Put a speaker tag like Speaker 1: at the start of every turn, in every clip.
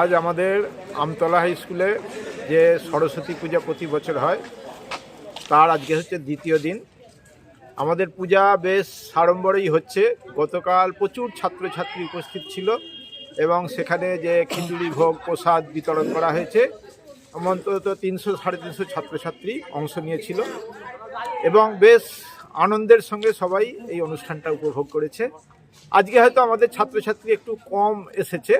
Speaker 1: আজ আমাদের আমতলা হাই স্কুলে যে সরস্বতী পূজা প্রতি বছর হয়, তার আজকে হচ্ছে দ্বিতীয় দিন। আমাদের পূজা বেশ সাড়ম্বরেই হচ্ছে। গতকাল প্রচুর ছাত্রছাত্রী উপস্থিত ছিল এবং সেখানে যে খিচুড়ি, ভোগ, প্রসাদ বিতরণ করা হয়েছে, অন্তত তিনশো, সাড়ে তিনশো ছাত্রছাত্রী অংশ নিয়েছিল এবং বেশ আনন্দের সঙ্গে সবাই এই অনুষ্ঠানটা উপভোগ করেছে। আজকে হয়তো আমাদের ছাত্রছাত্রী একটু কম এসেছে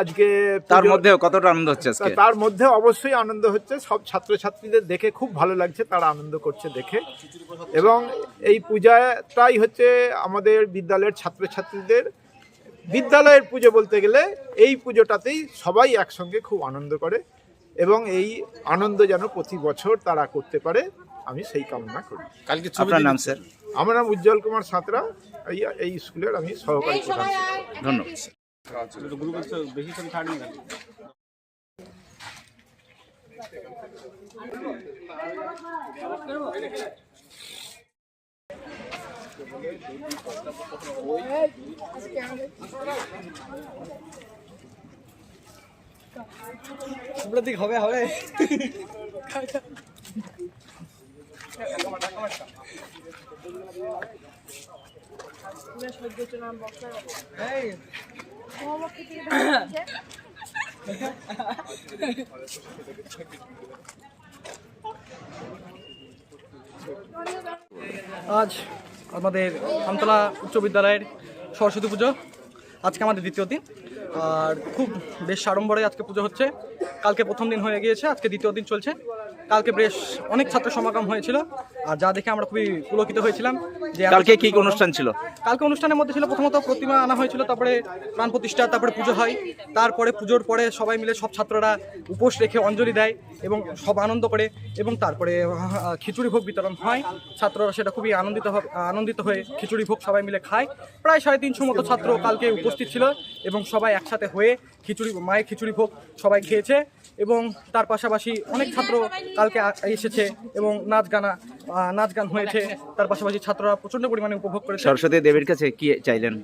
Speaker 1: আজকে
Speaker 2: তার মধ্যেও কতটা আনন্দ হচ্ছে আজকে?
Speaker 1: তার মধ্যে অবশ্যই আনন্দ হচ্ছে। সব ছাত্রছাত্রীদের দেখে খুব ভালো লাগছে তারা আনন্দ করছে দেখে। এবং এই পূজাটাই হচ্ছে আমাদের বিদ্যালয়ের ছাত্রছাত্রীদের বিদ্যালয়ের পুজো বলতে গেলে এই পুজোটাতেই সবাই একসঙ্গে খুব আনন্দ করে এবং এই আনন্দ যেন প্রতি বছর তারা করতে পারে আমি সেই কামনা করি।
Speaker 3: কালকে
Speaker 2: আপনার নাম স্যার?
Speaker 1: আমার নাম উজ্জ্বল কুমার সাঁতরা এই এই স্কুলের আমি সহকারী প্রধান।
Speaker 2: ধন্যবাদ
Speaker 3: গ্রুপে বেশি করে ছাড় না কেন
Speaker 4: দিক হবে হবে আজ আমাদের আমতলা উচ্চ বিদ্যালয়ের সরস্বতী পুজো। আজকে আমাদের দ্বিতীয় দিন। আর খুব বেশ সাড়ম্বরে আজকে পুজো হচ্ছে। কালকে প্রথম দিন হয়ে গিয়েছে, আজকে দ্বিতীয় দিন চলছে। কালকে বেশ অনেক ছাত্র সমাগম হয়েছিল। আর যা দেখে আমরা খুবই পুলকিত হয়েছিলাম যে
Speaker 2: কালকে কি অনুষ্ঠান ছিল?
Speaker 1: কালকে অনুষ্ঠানের মধ্যে ছিল প্রথমত প্রতিমা আনা হয়েছিল তারপরে প্রাণ প্রতিষ্ঠা তারপরে পুজো হয়। তারপরে পুজোর পরে সবাই মিলে সব ছাত্ররা উপোস রেখে অঞ্জলি দেয় এবং সব আনন্দ করে এবং তারপরে খিচুড়ি ভোগ বিতরণ হয়। ছাত্ররা সেটা খুবই আনন্দিত আনন্দিত হয়ে খিচুড়ি ভোগ সবাই মিলে খায়। প্রায় সাড়ে তিনশো মতো ছাত্র কালকে উপস্থিত ছিল এবং সবাই একসাথে হয়ে খিচুড়ি মায়ের খিচুড়ি ভোগ সবাই খেয়েছে এবং তার পাশাপাশি অনেক ছাত্র কালকে এসেছে এবং নাচ গানা নাচ গান হয়েছে। তার পাশাপাশি ছাত্ররা প্রচণ্ড পরিমাণে উপভোগ করেছে।
Speaker 2: সরস্বতী দেবীর কাছে কি চাইলেন?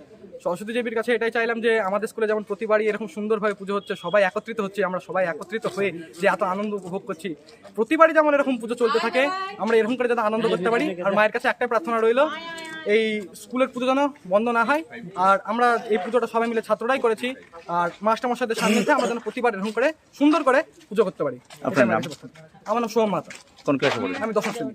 Speaker 1: সরস্বতী দেবীর কাছে এটাই চাইলাম যে আমাদের স্কুলে যেমন প্রতিবারই এরকম সুন্দরভাবে পুজো হচ্ছে সবাই একত্রিত হচ্ছে আমরা সবাই একত্রিত হয়ে যে এত আনন্দ উপভোগ করছি। প্রতিবারই যেমন এরকম পুজো চলতে থাকে আমরা এরকম করে যাতে আনন্দ করতে পারি। আর মায়ের কাছে একটাই প্রার্থনা রইল এই স্কুলের পুজো যেন বন্ধ না হয়। আর আমরা এই পুজোটা সবাই মিলে ছাত্ররাই করেছি। আর মাস্টারমশাইদের সান্নিধ্যে আমরা যেন প্রতিবার এরকম করে সুন্দর করে পুজো করতে পারি। আমার নাম? সোহম মাতা
Speaker 2: কোন ক্লাসে
Speaker 4: আমি দশম শ্রেণি।